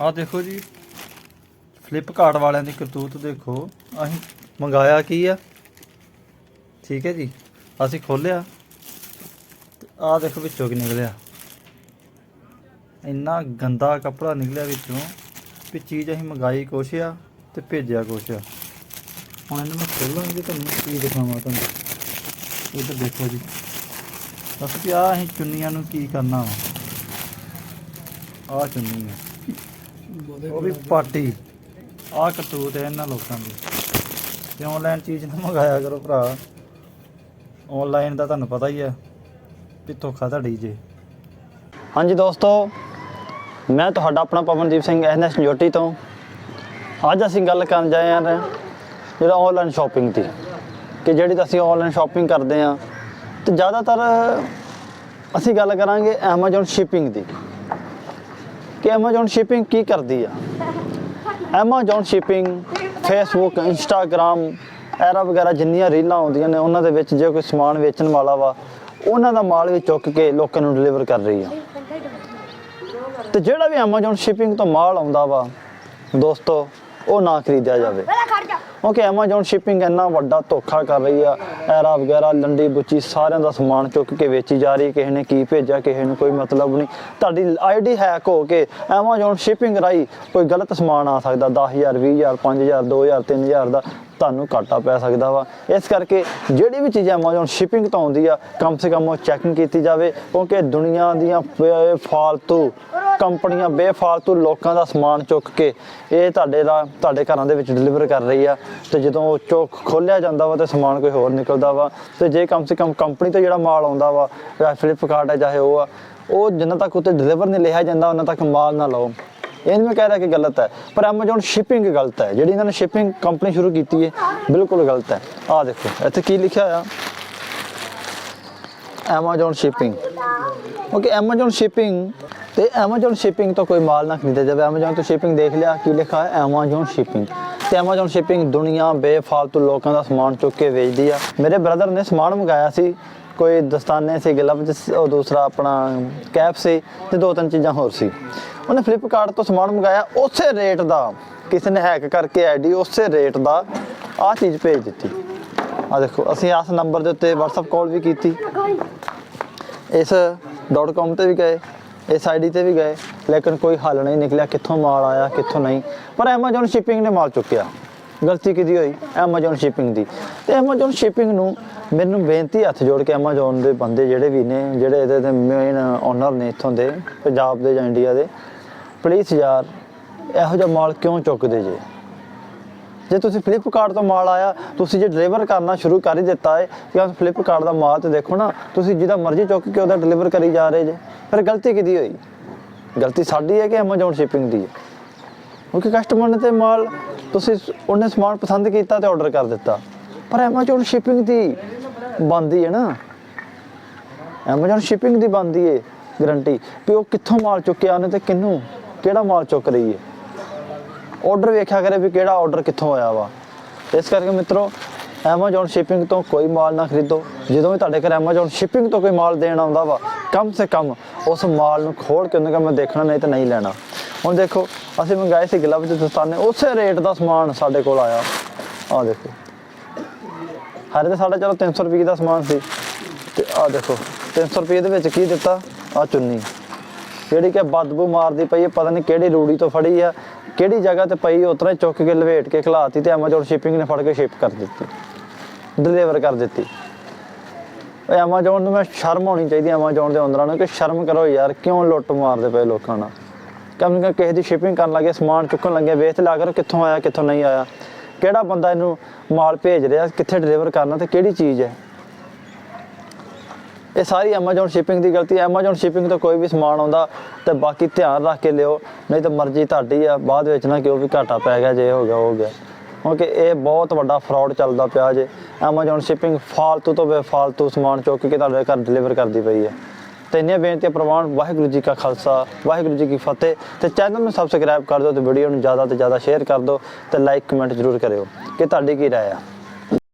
ਆਹ ਦੇਖੋ ਜੀ ਫਲਿੱਪਕਾਰਟ ਵਾਲਿਆਂ ਦੀ ਕਰਤੂਤ ਦੇਖੋ, ਅਸੀਂ ਮੰਗਾਇਆ ਕੀ ਆ? ਠੀਕ ਹੈ ਜੀ, ਅਸੀਂ ਖੋਲਿਆ ਤੇ ਆਹ ਦੇਖੋ ਵਿੱਚੋਂ ਕੀ ਨਿਕਲਿਆ? ਇੰਨਾ ਗੰਦਾ ਕੱਪੜਾ ਨਿਕਲਿਆ ਵਿੱਚੋਂ ਵੀ ਚੀਜ਼ ਅਸੀਂ ਮੰਗਾਈ ਕੁਛ ਆ ਤੇ ਭੇਜਿਆ ਕੁਛ ਆ। ਹੁਣ ਇਹਨੂੰ ਮੈਂ ਖੋਲਾਂਗੇ ਤੁਹਾਨੂੰ ਕੀ ਦਿਖਾਵਾਂ ਤੁਹਾਨੂੰ। ਇਹ ਤਾਂ ਦੇਖੋ ਜੀ, ਦੱਸ ਵੀ ਆਹ ਅਸੀਂ ਚੁੰਨੀਆਂ ਨੂੰ ਕੀ ਕਰਨਾ ਵਾ? ਆਹ ਚੁੰਨੀ ਆ। ਉਹ ਵੀ ਪਾਟੀ ਆਹ ਕਰਤੂਤ ਹੈ ਇਹਨਾਂ ਲੋਕਾਂ ਦੀ। ਤੇ ਆਨਲਾਈਨ ਚੀਜ਼ ਨਾ ਮੰਗਾਇਆ ਕਰੋ ਭਰਾ। ਆਨਲਾਈਨ ਦਾ ਤੁਹਾਨੂੰ ਪਤਾ ਹੀ ਹੈ ਵੀ ਧੋਖਾ ਧੜੀ ਜੇ। ਹਾਂਜੀ ਦੋਸਤੋ ਮੈਂ ਤੁਹਾਡਾ ਆਪਣਾ ਪਵਨਦੀਪ ਸਿੰਘ ਐਨਐਸ ਜੋਟੀ ਤੋਂ। ਅੱਜ ਅਸੀਂ ਗੱਲ ਕਰਨ ਜਾਏ ਹਾਂ ਜਿਹੜਾ ਆਨਲਾਈਨ ਸ਼ਾਪਿੰਗ ਦੀ ਕਿ ਜਿਹੜੀ ਤਾਂ ਅਸੀਂ ਆਨਲਾਈਨ ਸ਼ਾਪਿੰਗ ਕਰਦੇ ਹਾਂ ਤੇ ਜ਼ਿਆਦਾਤਰ ਅਸੀਂ ਗੱਲ ਕਰਾਂਗੇ Amazon ਸ਼ਿਪਿੰਗ ਦੀ। ਕਿ Amazon ਸ਼ਿਪਿੰਗ ਕੀ ਕਰਦੀ ਆ? Amazon ਸ਼ਿਪਿੰਗ Facebook, Instagram, ਐਰਾ ਵਗੈਰਾ ਜਿੰਨੀਆਂ ਰੀਲਾਂ ਆਉਂਦੀਆਂ ਨੇ, ਉਹਨਾਂ ਦੇ ਵਿੱਚ ਜੇ ਕੋਈ ਸਮਾਨ ਵੇਚਣ ਵਾਲਾ ਵਾ, ਉਹਨਾਂ ਦਾ ਮਾਲ ਵੀ ਚੁੱਕ ਕੇ ਲੋਕਾਂ ਨੂੰ ਡਿਲੀਵਰ ਕਰ ਰਹੀ ਆ। ਤੇ ਜਿਹੜਾ ਵੀ Amazon ਸ਼ਿਪਿੰਗ ਤੋਂ ਮਾਲ ਆਉਂਦਾ ਵਾ, ਦੋਸਤੋ, ਉਹ ਨਾ ਖਰੀਦਿਆ ਜਾਵੇ। ਕਿਉਂਕਿ Amazon ਸ਼ਿਪਿੰਗ ਇੰਨਾ ਵੱਡਾ ਧੋਖਾ ਕਰ ਰਹੀ ਆ, ਐਰਾ ਵਗੈਰਾ, ਲੰਡੀ ਬੁੱਚੀ ਸਾਰਿਆਂ ਦਾ ਸਮਾਨ ਚੁੱਕ ਕੇ ਵੇਚੀ ਜਾ ਰਹੀ, ਕਿਸੇ ਨੇ ਕੀ ਭੇਜਿਆ, ਕਿਸੇ ਨੂੰ ਕੋਈ ਮਤਲਬ ਨਹੀਂ। ਤੁਹਾਡੀ ਆਈਡੀ ਹੈਕ ਹੋ ਕੇ Amazon ਸ਼ਿਪਿੰਗ ਰਾਈ ਕੋਈ ਗਲਤ ਸਮਾਨ ਆ ਸਕਦਾ 10000 20000 5000 2000 3000 ਦਾ। ਤੁਹਾਨੂੰ ਘਾਟਾ ਪੈ ਸਕਦਾ ਵਾ। ਇਸ ਕਰਕੇ ਜਿਹੜੀ ਵੀ ਚੀਜ਼ Amazon ਸ਼ਿਪਿੰਗ ਤੋਂ ਆਉਂਦੀ ਆ, ਕਮ ਸੇ ਕਮ ਉਹ ਚੈਕਿੰਗ ਕੀਤੀ ਜਾਵੇ, ਕਿਉਂਕਿ ਦੁਨੀਆ ਦੀਆਂ ਬੇਫਾਲਤੂ ਕੰਪਨੀਆਂ, ਬੇਫਾਲਤੂ ਲੋਕਾਂ ਦਾ ਸਮਾਨ ਚੁੱਕ ਕੇ ਇਹ ਤੁਹਾਡੇ ਦਾ, ਤੁਹਾਡੇ ਘਰਾਂ ਦੇ ਵਿੱਚ ਡਿਲੀਵਰ ਕਰ ਰਹੀ ਆ। ਤੇ ਜਦੋਂ ਉਹ ਚੁੱਕ ਖੋਲਿਆ ਜਾਂਦਾ ਵਾ ਤੇ ਸਮਾਨ ਕੋਈ ਹੋਰ ਨਿਕਲਦਾ ਵਾ। ਤੇ ਜੇ ਕਮ ਸੇ ਕਮ ਕੰਪਨੀ ਤੋਂ ਜਿਹੜਾ ਮਾਲ ਆਉਂਦਾ ਵਾ ਜਾਂ ਫਲਿੱਪਕਾਰਟ ਹੈ ਚਾਹੇ ਉਹ ਆ, ਉਹ ਜਿੰਨਾ ਤੱਕ ਉੱਤੇ ਡਿਲੀਵਰ ਨਹੀਂ ਲਿਆ ਜਾਂਦਾ, ਉਹਨਾਂ ਤੱਕ ਮਾਲ ਨਾ ਲਓ। ਇਹ ਨਹੀਂ ਮੈਂ ਕਹਿ ਰਿਹਾ ਕਿ ਗਲਤ ਹੈ, ਪਰ Amazon ਸ਼ਿਪਿੰਗ ਗਲਤ ਹੈ। ਜਿਹੜੀ ਇਹਨਾਂ ਨੇ ਸ਼ਿਪਿੰਗ ਕੰਪਨੀ ਸ਼ੁਰੂ ਕੀਤੀ ਹੈ, ਬਿਲਕੁਲ ਗਲਤ ਹੈ। ਆਹ ਦੇਖੋ, ਇੱਥੇ ਕੀ ਲਿਖਿਆ ਆ Amazon shipping okay Amazon shipping ਤੇ Amazon ਸ਼ਿਪਿੰਗ ਤੋਂ ਕੋਈ ਮਾਲ ਨਾ ਖਰੀਦਿਆ ਜਾਵੇ। Amazon ਤੋਂ ਸ਼ਿਪਿੰਗ ਦੇਖ ਲਿਆ, ਕੀ ਲਿਖਾ ਹੈ? Amazon ਸ਼ਿਪਿੰਗ ਤੇ Amazon ਸ਼ਿਪਿੰਗ ਦੁਨੀਆ ਬੇਫਾਲਤੂ ਲੋਕਾਂ ਦਾ ਸਮਾਨ ਚੁੱਕ ਕੇ ਵੇਚਦੀ ਆ। ਮੇਰੇ ਬ੍ਰਦਰ ਨੇ ਸਮਾਨ ਮੰਗਾਇਆ ਸੀ। ਕੋਈ ਦਸਤਾਨੇ ਸੀ ਗਲਵਜ਼ ਉਹ ਦੂਸਰਾ ਆਪਣਾ ਕੈਪ ਸੀ ਤੇ ਦੋ ਤਿੰਨ ਚੀਜ਼ਾਂ ਹੋਰ ਸੀ। ਉਹਨੇ ਫਲਿੱਪਕਾਰਟ ਤੋਂ ਸਮਾਨ ਮੰਗਾਇਆ, ਉਸੇ ਰੇਟ ਦਾ ਕਿਸੇ ਨੇ ਹੈਕ ਕਰਕੇ ਆਈਡੀ ਉਸੇ ਰੇਟ ਦਾ ਆਹ ਚੀਜ਼ ਭੇਜ ਦਿੱਤੀ। ਆ ਦੇਖੋ, ਅਸੀਂ ਇਸ ਨੰਬਰ ਦੇ ਉੱਤੇ WhatsApp ਕਾਲ ਵੀ ਕੀਤੀ। ਇਸ .com ਤੇ ਵੀ ਗਏ, ਇਸ ਆਈਡੀ ਤੇ ਵੀ ਗਏ, ਲੇਕਿਨ ਕੋਈ ਹੱਲ ਨਹੀਂ ਨਿਕਲਿਆ, ਕਿੱਥੋਂ ਮਾਲ ਆਇਆ, ਕਿੱਥੋਂ ਨਹੀਂ। ਪਰ Amazon ਸ਼ਿਪਿੰਗ ਨੇ ਮਾਲ ਚੁੱਕਿਆ। ਗਲਤੀ ਕਿਹਦੀ ਹੋਈ? Amazon ਸ਼ਿਪਿੰਗ ਦੀ। ਤੇ Amazon ਸ਼ਿਪਿੰਗ ਨੂੰ ਮੈਨੂੰ ਬੇਨਤੀ ਹੱਥ ਜੋੜ ਕੇ Amazon ਦੇ ਬੰਦੇ ਜਿਹੜੇ ਵੀ ਨੇ, ਜਿਹੜੇ ਇਹਦੇ ਦੇ ਮੇਨ ਓਨਰ ਨੇ ਇੱਥੋਂ ਦੇ, ਪੰਜਾਬ ਦੇ ਜਾਂ ਇੰਡੀਆ ਦੇ ਪਲੀਜ਼ ਯਾਰ, ਇਹੋ ਜਿਹਾ ਮਾਲ ਕਿਉਂ ਚੁੱਕਦੇ ਜੇ? ਜੇ ਤੁਸੀਂ ਫਲਿੱਪਕਾਰਟ ਤੋਂ ਮਾਲ ਆਇਆ, ਤੁਸੀਂ ਜੇ ਡਿਲੀਵਰ ਕਰਨਾ ਸ਼ੁਰੂ ਕਰ ਹੀ ਦਿੱਤਾ ਹੈ ਜਾਂ ਫਲਿੱਪਕਾਰਟ ਦਾ ਮਾਲ ਤੇ ਦੇਖੋ ਨਾ, ਤੁਸੀਂ ਜਿਹਦਾ ਮਰਜ਼ੀ ਚੁੱਕ ਕੇ ਉਹਦਾ ਡਿਲੀਵਰ ਕਰੀ ਜਾ ਰਹੇ ਜੇ। ਫਿਰ ਗਲਤੀ ਕਿਹਦੀ ਹੋਈ? ਗਲਤੀ ਸਾਡੀ ਹੈ ਕਿ Amazon ਸ਼ਿਪਿੰਗ ਦੀ ਹੈ? ਕਿਉਂਕਿ ਕਸਟਮਰ ਨੇ ਤੇ ਮਾਲ, ਤੁਸੀਂ ਉਹਨੇ ਸਮਾਨ ਪਸੰਦ ਕੀਤਾ ਤੇ ਆਰਡਰ ਕਰ ਦਿੱਤਾ। ਪਰ Amazon ਸ਼ਿਪਿੰਗ ਦੀ ਬੰਦੀ ਹੈ ਨਾ। Amazon ਸ਼ਿਪਿੰਗ ਦੀ ਬੰਦੀ ਹੈ ਗਰੰਟੀ ਵੀ ਉਹ ਕਿੱਥੋਂ ਮਾਲ ਚੁੱਕਿਆ, ਉਹਨੇ ਤੇ ਕਿੰਨੂੰ ਕਿਹੜਾ ਮਾਲ ਚੁੱਕ ਰਹੀ ਹੈ ਆਰਡਰ ਵੇਖਿਆ ਕਰੇ ਵੀ ਕਿਹੜਾ ਆਰਡਰ ਕਿੱਥੋਂ ਆਇਆ ਵਾ। ਇਸ ਕਰਕੇ ਮਿੱਤਰੋ, Amazon ਸ਼ਿਪਿੰਗ ਤੋਂ ਕੋਈ ਮਾਲ ਨਾ ਖਰੀਦੋ। ਜਦੋਂ ਵੀ ਤੁਹਾਡੇ ਘਰ Amazon ਸ਼ਿਪਿੰਗ ਤੋਂ ਕੋਈ ਮਾਲ ਦੇਣ ਆਉਂਦਾ ਵਾ, ਕਮ ਸੇ ਕਮ ਉਸ ਮਾਲ ਨੂੰ ਖੋਲ ਕੇ ਉਹਨਾਂ ਮੈਂ ਦੇਖਣਾ, ਨਹੀਂ ਤਾਂ ਨਹੀਂ ਲੈਣਾ। ਹੁਣ ਦੇਖੋ, ਅਸੀਂ ਮੰਗਾਏ ਸੀ ਗਲਵਜ਼ ਦਸਤਾਨੇ, ਉਸੇ ਰੇਟ ਦਾ ਸਮਾਨ ਸਾਡੇ ਕੋਲ ਆਇਆ। ਆ ਦੇਖੋ। ਹਰੇ ਤਾਂ ਸਾਡਾ ਚਲੋ 300 ਰੁਪਏ ਦਾ ਸਮਾਨ ਸੀ। ਤੇ ਆਹ ਦੇਖੋ 300 ਰੁਪਏ ਦੇ ਵਿੱਚ ਕੀ ਦਿੱਤਾ? ਆਹ ਚੁੰਨੀ। ਜਿਹੜੀ ਕਿ ਬਦਬੂ ਮਾਰਦੀ ਪਈ ਹੈ, ਪਤਾ ਨਹੀਂ ਕਿਹੜੀ ਰੂੜੀ ਤੋਂ ਫੜੀ ਆ, ਕਿਹੜੀ ਜਗ੍ਹਾ ਤੇ ਪਈ ਉਤਰਾ ਚੁੱਕ ਕੇ ਲਵੇਟ ਕੇ ਖਿਲਾਤੀ ਤੇ Amazon ਸ਼ਿਪਿੰਗ ਨੇ ਫੜ ਕੇ ਸ਼ਿਪ ਕਰ ਦਿੱਤੀ। ਡਿਲੀਵਰ ਕਰ ਦਿੱਤੀ। ਓਏ Amazon ਨੂੰ ਮੈਂ ਸ਼ਰਮ ਹੋਣੀ ਚਾਹੀਦੀ Amazon ਦੇ ਓਨਰਾਂ ਨੂੰ ਕਿ ਸ਼ਰਮ ਕਰੋ ਯਾਰ, ਕਿਉਂ ਲੁੱਟ ਮਾਰਦੇ ਪਏ ਲੋਕਾਂ ਨਾਲ? ਕਮ ਸੇ ਕਿਸੇ ਦੀ ਸ਼ਿਪਿੰਗ ਕਰਨ ਲੱਗੇ, ਸਮਾਨ ਚੁੱਕਣ ਲੱਗੇ, ਵੇਖ ਤੇ ਲਾ ਕਰੋ ਕਿੱਥੋਂ ਆਇਆ, ਕਿੱਥੋਂ ਨਹੀਂ ਆਇਆ। ਕਿਹੜਾ ਬੰਦਾ ਇਹਨੂੰ ਮਾਲ ਭੇਜ ਰਿਹਾ, ਕਿੱਥੇ ਡਿਲੀਵਰ ਕਰਨਾ ਤੇ ਕਿਹੜੀ ਚੀਜ਼ ਹੈ? ਇਹ ਸਾਰੀ Amazon ਸ਼ਿਪਿੰਗ ਦੀ ਗਲਤੀ ਹੈ। Amazon ਸ਼ਿਪਿੰਗ ਤੋਂ ਕੋਈ ਵੀ ਸਮਾਨ ਆਉਂਦਾ ਤੇ ਬਾਕੀ ਧਿਆਨ ਰੱਖ ਕੇ ਲਿਓ। ਨਹੀਂ ਤਾਂ ਮਰਜ਼ੀ ਤੁਹਾਡੀ ਆ। ਬਾਅਦ ਵਿੱਚ ਨਾ ਕਿਉਂ ਵੀ ਘਾਟਾ ਪੈ ਗਿਆ, ਜੇ ਹੋ ਗਿਆ ਹੋ ਗਿਆ। ਕਿਉਂਕਿ ਇਹ ਬਹੁਤ ਵੱਡਾ ਫਰਾਡ ਚੱਲਦਾ ਪਿਆ ਜੇ। Amazon ਸ਼ਿਪਿੰਗ ਫਾਲਤੂ ਤੋਂ ਬੇਫਾਲਤੂ ਸਮਾਨ ਚੁੱਕ ਕੇ ਤੁਹਾਡੇ ਘਰ ਡਿਲੀਵਰ ਕਰਦੀ ਪਈ ਹੈ। ਤੇ ਇੰਨੀਆਂ ਬੇਨਤੀਆਂ ਪ੍ਰਵਾਨ, ਵਾਹਿਗੁਰੂ ਜੀ ਕਾ ਖਾਲਸਾ, ਵਾਹਿਗੁਰੂ ਜੀ ਕੀ ਫਤਿਹ। ਤੇ ਚੈਨਲ ਨੂੰ ਸਬਸਕ੍ਰਾਈਬ ਕਰ ਦਿਓ ਤੇ ਵੀਡੀਓ ਨੂੰ ਜ਼ਿਆਦਾ ਤੋਂ ਜ਼ਿਆਦਾ ਸ਼ੇਅਰ ਕਰ ਦਿਓ ਤੇ ਲਾਈਕ ਕਮੈਂਟ ਜ਼ਰੂਰ ਕਰਿਓ। ਕਿ ਤੁਹਾਡੀ ਕੀ ਰਾਏ ਆ?